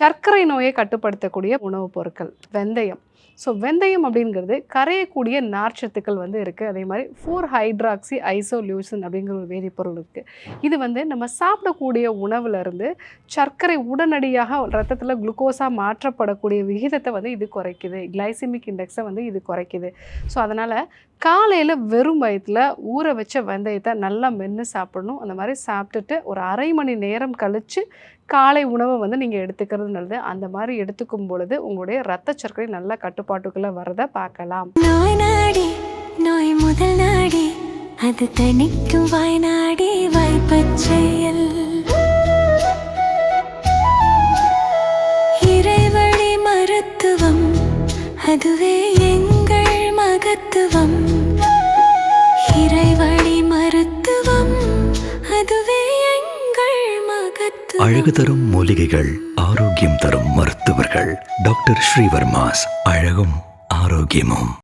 சர்க்கரை நோயை கட்டுப்படுத்தக்கூடிய உணவுப் பொருட்கள் வெந்தயம். ஸோ வெந்தயம் அப்படிங்கிறது கரையக்கூடிய நார்ச்சத்துக்கள் வந்து இருக்குது அதே மாதிரி ஃபோர் ஹைட்ராக்சி ஐசோலியூசன் அப்படிங்கிற ஒரு வேதிப்பொருள் இருக்குது இது வந்து நம்ம சாப்பிடக்கூடிய உணவுலேருந்து சர்க்கரை உடனடியாக ரத்தத்தில் குளுக்கோஸாக மாற்றப்படக்கூடிய விகிதத்தை வந்து இது குறைக்குது. கிளைசிமிக் இண்டெக்ஸை வந்து இது குறைக்குது. ஸோ அதனால் காலையில் வெறும் வயிற்றில் ஊற வச்ச வெந்தயத்தை நல்லா மென்று சாப்பிடணும். அந்த மாதிரி சாப்பிட்டுட்டு ஒரு அரை மணி நேரம் கழித்து காலை உணவை வந்து நீங்கள் எடுத்துக்கிறது நல்லது. அந்த மாதிரி எடுத்துக்கும் பொழுது உங்களுடைய ரத்த சர்க்கரை நல்ல கட்டுப்பாட்டுக்குள்ளே வரதை பார்க்கலாம். நோய் நாடி நோய் முதல் நாடி அது தணிக்கும் வாய் நாடி வாய்ப்பச் இறைவழி மருத்துவம் அதுவே எங்கள் மகத்துவம். அழகு தரும் மூலிகைகள் ஆரோக்கியம் தரும் மருத்துவர்கள். டாக்டர் ஸ்ரீவர்மாஸ் அழகும் ஆரோக்கியமும்.